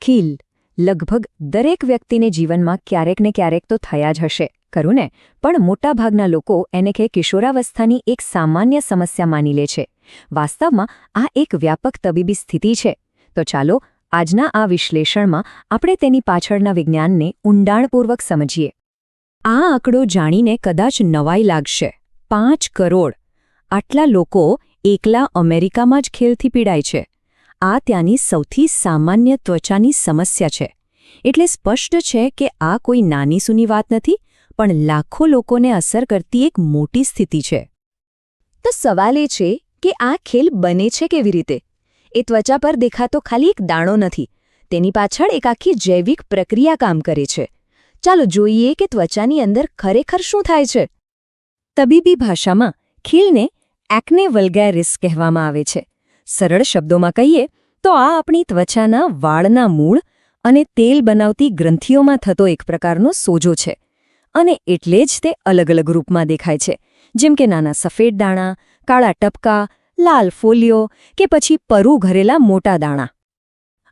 ખીલ. લગભગ દરેક વ્યક્તિને જીવનમાં ક્યારેક ને ક્યારેક તો થયા જ હશે, ખરું ને? પણ મોટાભાગના લોકો એને કે કિશોરાવસ્થાની એક સામાન્ય સમસ્યા માની લે છે. વાસ્તવમાં આ એક વ્યાપક તબીબી સ્થિતિ છે. તો ચાલો, આજના આ વિશ્લેષણમાં આપણે તેની પાછળના વિજ્ઞાનને ઊંડાણપૂર્વક સમજીએ. આ આંકડો જાણીને કદાચ નવાઈ લાગશે. પાંચ કરોડ. આટલા લોકો એકલા અમેરિકામાં જ ખેલથી પીડાય છે. આ ત્યાંની સૌથી સામાન્ય ત્વચાની સમસ્યા છે. એટલે સ્પષ્ટ છે કે આ કોઈ નાની સૂની વાત નથી, પણ લાખો લોકોને અસર કરતી એક મોટી સ્થિતિ છે. તો સવાલ એ છે કે આ ખેલ બને છે કેવી રીતે? એ ત્વચા પર દેખાતો ખાલી એક દાણો નથી. તેની પાછળ એક આખી જૈવિક પ્રક્રિયા કામ કરે છે. ચાલો જોઈએ કે ત્વચાની અંદર ખરેખર શું થાય છે. તબીબી ભાષામાં, ખીલને એક્ને વલ્ગેરિસ કહેવામાં આવે છે. સરળ શબ્દોમાં કહીએ, તો આ આપણી ત્વચાના વાળના મૂળ અને તેલ બનાવતી ગ્રંથિઓમાં થતો એક પ્રકારનો સોજો છે. અને એટલે જ તે અલગ અલગ રૂપમાં દેખાય છે. જેમ કે નાના સફેદ દાણા, કાળા ટપકા, લાલ ફોલિયો કે પછી પરુ ઘરેલા મોટા દાણા.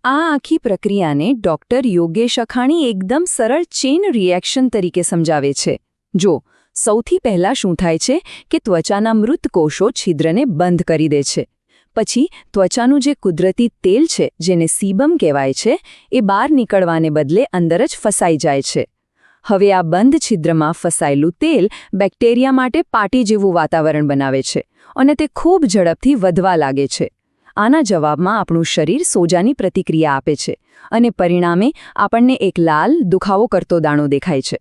આ આખી પ્રક્રિયાને ડોક્ટર યોગેશ અખાણી એકદમ સરળ ચેન રિએક્શન તરીકે સમજાવે છે. જો, સૌથી પહેલા શું થાય છે કે ત્વચાના મૃત કોષો છિદ્રને બંધ કરી દે છે. પછી ત્વચાનું જે કુદરતી તેલ છે, જેને સીબમ કહેવાય છે, એ બહાર નીકળવાને બદલે અંદર જ ફસાઈ જાય છે. હવે આ બંધ છિદ્રમાં ફસાયેલું તેલ બેક્ટેરિયા માટે પાટી જેવું વાતાવરણ બનાવે છે અને તે ખૂબ ઝડપથી વધવા લાગે છે. આના જવાબમાં આપણું શરીર સોજાની પ્રતિક્રિયા આપે છે અને પરિણામે આપણને એક લાલ, દુખાવો કરતો દાણો દેખાય છે.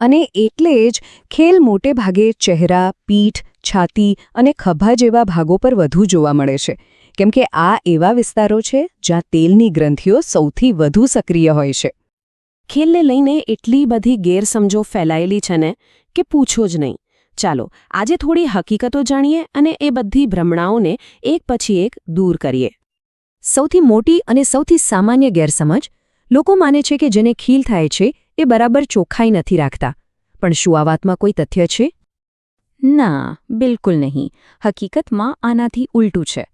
અને એટલે જ ખેલ મોટે ભાગે ચહેરા, પીઠ છાતી અને ખભા જેવા ભાગો પર વધુ જોવા મળે છે. કેમ કે આ એવા વિસ્તારો છે જ્યાં તેલની ગ્રંથિઓ સૌથી વધુ સક્રિય હોય છે. ખેલને લઈને એટલી બધી ગેરસમજો ફેલાયેલી છે ને કે પૂછો જ નહીં. ચાલો, આજે થોડી હકીકતો જાણીએ અને એ બધી ભ્રમણાઓને એક પછી એક દૂર કરીએ. સૌથી મોટી અને સૌથી સામાન્ય ગેરસમજ, લોકો માને છે કે જેને ખીલ થાય છે એ બરાબર ચોખ્ખાઈ નથી રાખતા. પણ શું આ વાતમાં કોઈ તથ્ય છે? ના, બિલકુલ નહીં. હકીકતમાં આનાથી ઉલટું છે.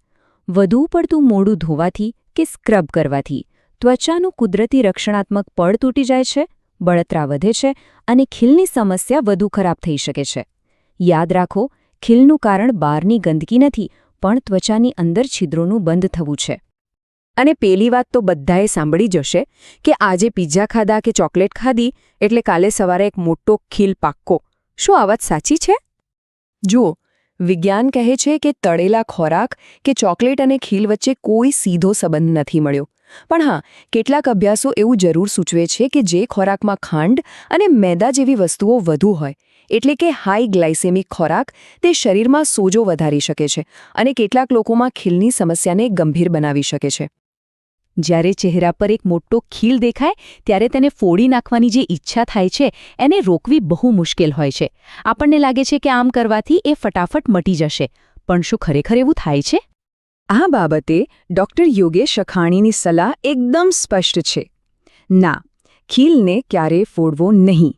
વધુ પડતું મોડું ધોવાથી કે સ્ક્રબ કરવાથી ત્વચાનું કુદરતી રક્ષણાત્મક પડ તૂટી જાય છે, બળતરા વધે છે અને ખીલની સમસ્યા વધુ ખરાબ થઈ શકે છે. યાદ રાખો, ખીલનું કારણ બહારની ગંદકી નથી, પણ ત્વચાની અંદર છિદ્રોનું બંધ થવું છે. અને પેલી વાત તો બધાએ સાંભળી જશે કે આજે પિઝા ખાધા કે ચોકલેટ ખાધી એટલે કાલે સવારે એક મોટો ખીલ પાક્કો. શું આ વાત સાચી છે? જુઓ, વિજ્ઞાન કહે છે કે તળેલા ખોરાક કે ચોકલેટ અને ખીલ વચ્ચે કોઈ સીધો સંબંધ નથી મળ્યો. પણ હા, કેટલાક અભ્યાસો એવું જરૂર સૂચવે છે કે જે ખોરાકમાં ખાંડ અને મેદા જેવી વસ્તુઓ વધુ હોય, એટલે કે હાઈ ગ્લાયસેમિક ખોરાક તે શરીરમાં સોજો વધારી શકે છે અને કેટલાક લોકોમાં ખીલની સમસ્યાને ગંભીર બનાવી શકે છે. જ્યારે ચહેરા પર એક મોટો ખીલ દેખાય, ત્યારે તેને ફોડી નાખવાની જે ઈચ્છા થાય છે, એને રોકવી બહુ મુશ્કેલ હોય છે. આપણને લાગે છે કે આમ કરવાથી એ ફટાફટ મટી જશે. પણ શું ખરેખર એવું થાય છે? આ બાબતે ડોક્ટર યોગેશ અખાણીની સલાહ એકદમ સ્પષ્ટ છે. ના, ખીલને ક્યારેય ફોડવો નહીં.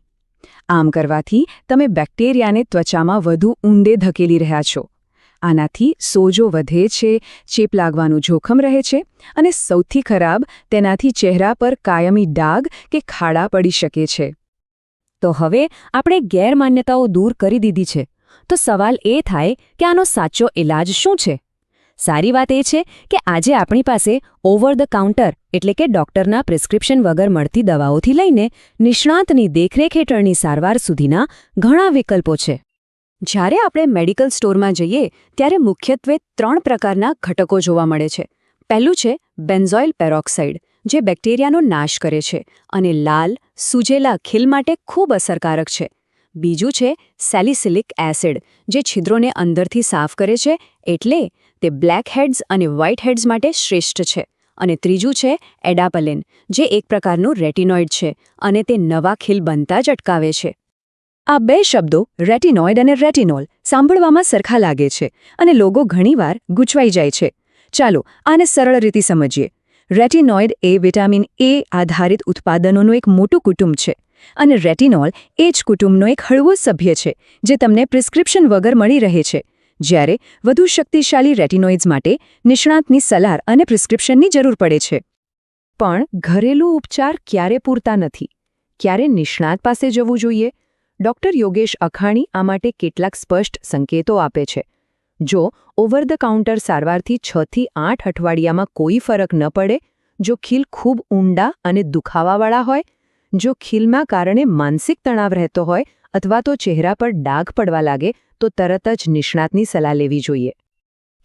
આમ કરવાથી તમે બેક્ટેરિયાને ત્વચામાં વધુ ઊંડે ધકેલી રહ્યા છો. આનાથી સોજો વધે છે, ચેપ લાગવાનું જોખમ રહે છે અને સૌથી ખરાબ તેનાથી ચહેરા પર કાયમી ડાઘ કે ખાડા પડી શકે છે. તો હવે આપણે ગેરમાન્યતાઓ દૂર કરી દીધી છે. તો સવાલ એ થાય કે આનો સાચો ઇલાજ શું છે? સારી વાત એ છે કે આજે આપણી પાસે ઓવર ધ કાઉન્ટર એટલે કે ડોક્ટરના પ્રિસ્ક્રિપ્શન વગર મળતી દવાઓથી લઈને નિષ્ણાતની દેખરેખ હેઠળની સારવાર સુધીના ઘણા વિકલ્પો છે. જ્યારે આપણે મેડિકલ સ્ટોરમાં જઈએ, ત્યારે મુખ્યત્વે ત્રણ પ્રકારના ઘટકો જોવા મળે છે. પહેલું છે બેન્ઝોઇલ પેરોક્સાઇડ, જે બેક્ટેરિયાનો નાશ કરે છે અને લાલ, સૂજેલા ખીલ માટે ખૂબ અસરકારક છે. બીજું છે સેલિસિલિક એસિડ, જે છિદ્રોને અંદરથી સાફ કરે છે એટલે તે બ્લેક હેડ્સ અને વ્હાઇટ હેડ્સ માટે શ્રેષ્ઠ છે. અને ત્રીજું છે એડાપલિન, જે એક પ્રકારનું રેટિનોઇડ છે અને તે નવા ખીલ બનતા જ અટકાવે છે. આ બે શબ્દો રેટિનોઇડ અને રેટિનોલ સાંભળવામાં સરખા લાગે છે અને લોગો ઘણીવાર ગૂંચવાઈ જાય છે. ચાલો આને સરળ રીતે સમજીએ. રેટિનોઇડ એ વિટામિન એ આધારિત ઉત્પાદનોનું એક મોટું કુટુંબ છે અને રેટિનોલ એ જ કુટુંબનો એક હળવો સભ્ય છે જે તમને પ્રિસ્ક્રિપ્શન વગર મળી રહે છે. જ્યારે વધુ શક્તિશાળી રેટિનોઇડ્સ માટે નિષ્ણાતની સલાહ અને પ્રિસ્ક્રિપ્શનની જરૂર પડે છે. પણ ઘરેલું ઉપચાર ક્યારે પૂરતા નથી? ક્યારે નિષ્ણાત પાસે જવું જોઈએ? ડોક્ટર યોગેશ અખાણી આ માટે કેટલાક સ્પષ્ટ સંકેતો આપે છે. જો, ઓવર ધ કાઉન્ટર સારવારથી છ થી આઠ અઠવાડિયામાં કોઈ ફરક ન પડે, જો ખીલ ખૂબ ઊંડા અને દુખાવાવાળા હોય, જો ખીલમાં કારણે માનસિક તણાવ રહેતો હોય અથવા તો ચહેરા પર ડાઘ પડવા લાગે, તો તરત જ નિષ્ણાતની સલાહ લેવી જોઈએ.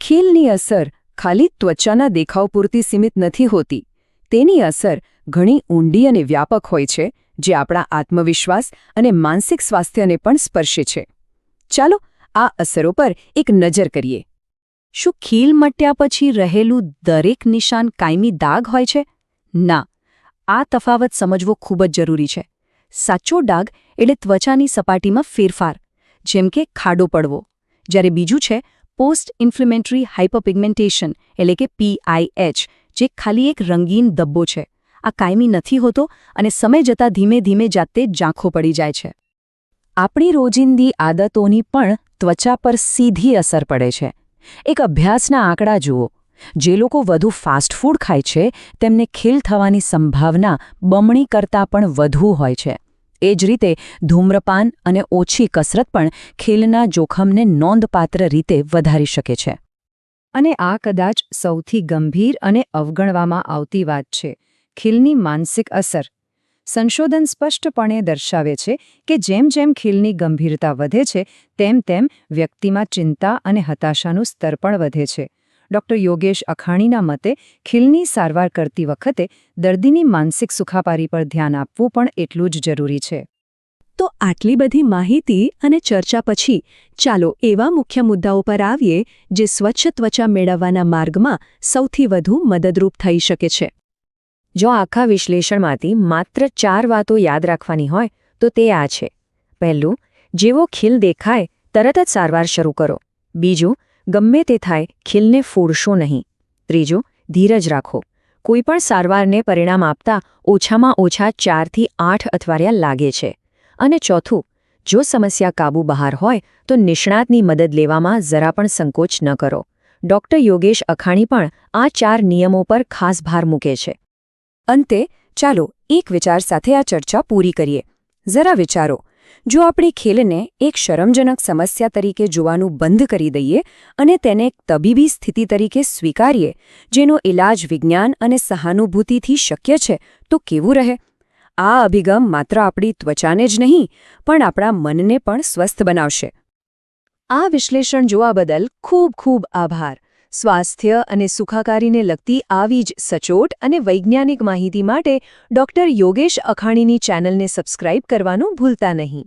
ખીલની અસર ખાલી ત્વચાના દેખાવ પૂરતી સીમિત નથી હોતી. તેની અસર ઘણી ઊંડી અને વ્યાપક હોય છે જે આપણા આત્મવિશ્વાસ અને માનસિક સ્વાસ્થ્યને પણ સ્પર્શે છે. ચાલો આ અસરો પર એક નજર કરીએ. શું ખીલ મટ્યા પછી રહેલું દરેક નિશાન કાયમી દાગ હોય છે? ના. આ તફાવત સમજવો ખૂબ જ જરૂરી છે. સાચો ડાઘ એટલે ત્વચાની સપાટીમાં ફેરફાર, જેમ કે ખાડો પડવો. જ્યારે બીજું છે પોસ્ટ ઇન્ફ્લેમેન્ટરી હાઇપરપિગમેન્ટેશન એટલે કે પીઆઈએચ જે ખાલી એક રંગીન દબ્બો છે. આ કાયમી નથી હોતો અને સમય જતાં ધીમે ધીમે જાતે જ ઝાંખો પડી જાય છે. આપણી રોજિંદી આદતોની પણ ત્વચા પર સીધી અસર પડે છે. એક અભ્યાસના આંકડા જુઓ. જે લોકો વધુ ફાસ્ટ ફૂડ ખાય છે, તેમને ખીલ થવાની સંભાવના બમણી કરતાં પણ વધુ હોય છે. એ જ રીતે ધૂમ્રપાન અને ઓછી કસરત પણ ખીલના જોખમને નોંધપાત્ર રીતે વધારી શકે છે. અને આ કદાચ સૌથી ગંભીર અને અવગણવામાં આવતી વાત છે. ખીલની માનસિક અસર. સંશોધન સ્પષ્ટપણે દર્શાવે છે કે જેમ જેમ ખીલની ગંભીરતા વધે છે, તેમ તેમ વ્યક્તિમાં ચિંતા અને હતાશાનું સ્તર પણ વધે છે. ડોક્ટર યોગેશ અખાણીના મતે, ખીલની સારવાર કરતી વખતે દર્દીની માનસિક સુખાપારી પર ધ્યાન આપવું પણ એટલું જ જરૂરી છે. તો આટલી બધી માહિતી અને ચર્ચા પછી, ચાલો એવા મુખ્ય મુદ્દાઓ પર આવીએ જે સ્વચ્છ ત્વચા મેળવવાના માર્ગમાં સૌથી વધુ મદદરૂપ થઈ શકે છે. જો આખા વિશ્લેષણમાંથી માત્ર ચાર વાતો યાદ રાખવાની હોય, તો તે આ છે. પહેલું, જેવો ખીલ દેખાય, તરત જ સારવાર શરૂ કરો. બીજું, ગમે તે થાય, ખીલને ફોડશો નહીં. ત્રીજું, ધીરજ રાખો. કોઈપણ સારવારને પરિણામ આપતા ઓછામાં ઓછા ચારથી આઠ અઠવાડિયા લાગે છે. અને ચોથું, જો સમસ્યા કાબુ બહાર હોય, તો નિષ્ણાતની મદદ લેવામાં જરા પણ સંકોચ ન કરો. ડોક્ટર યોગેશ અખાણી પણ આ ચાર નિયમો પર ખાસ ભાર મૂકે છે. અંતે, ચાલો એક વિચાર સાથે આ ચર્ચા પૂરી કરીએ. જરા વિચારો. જો આપણે ખેલને એક શરમજનક સમસ્યા તરીકે જોવાનું બંધ કરી દઈએ અને તેને એક તબીબી સ્થિતિ તરીકે સ્વીકારીએ, જેનો ઇલાજ વિજ્ઞાન અને સહાનુભૂતિથી શક્ય છે, તો કેવું રહે? આ અભિગમ માત્ર આપણી ત્વચાને જ નહીં, પણ આપણા મનને પણ સ્વસ્થ બનાવશે. આ વિશ્લેષણ જોવા બદલ ખૂબ ખૂબ આભાર. સ્વાસ્થ્ય અને સુખાકારીને લગતી આવી જ સચોટ અને વૈજ્ઞાનિક માહિતી માટે ડોક્ટર યોગેશ અખાણીની ચેનલને સબસ્ક્રાઇબ કરવાનું ભૂલતા નહીં.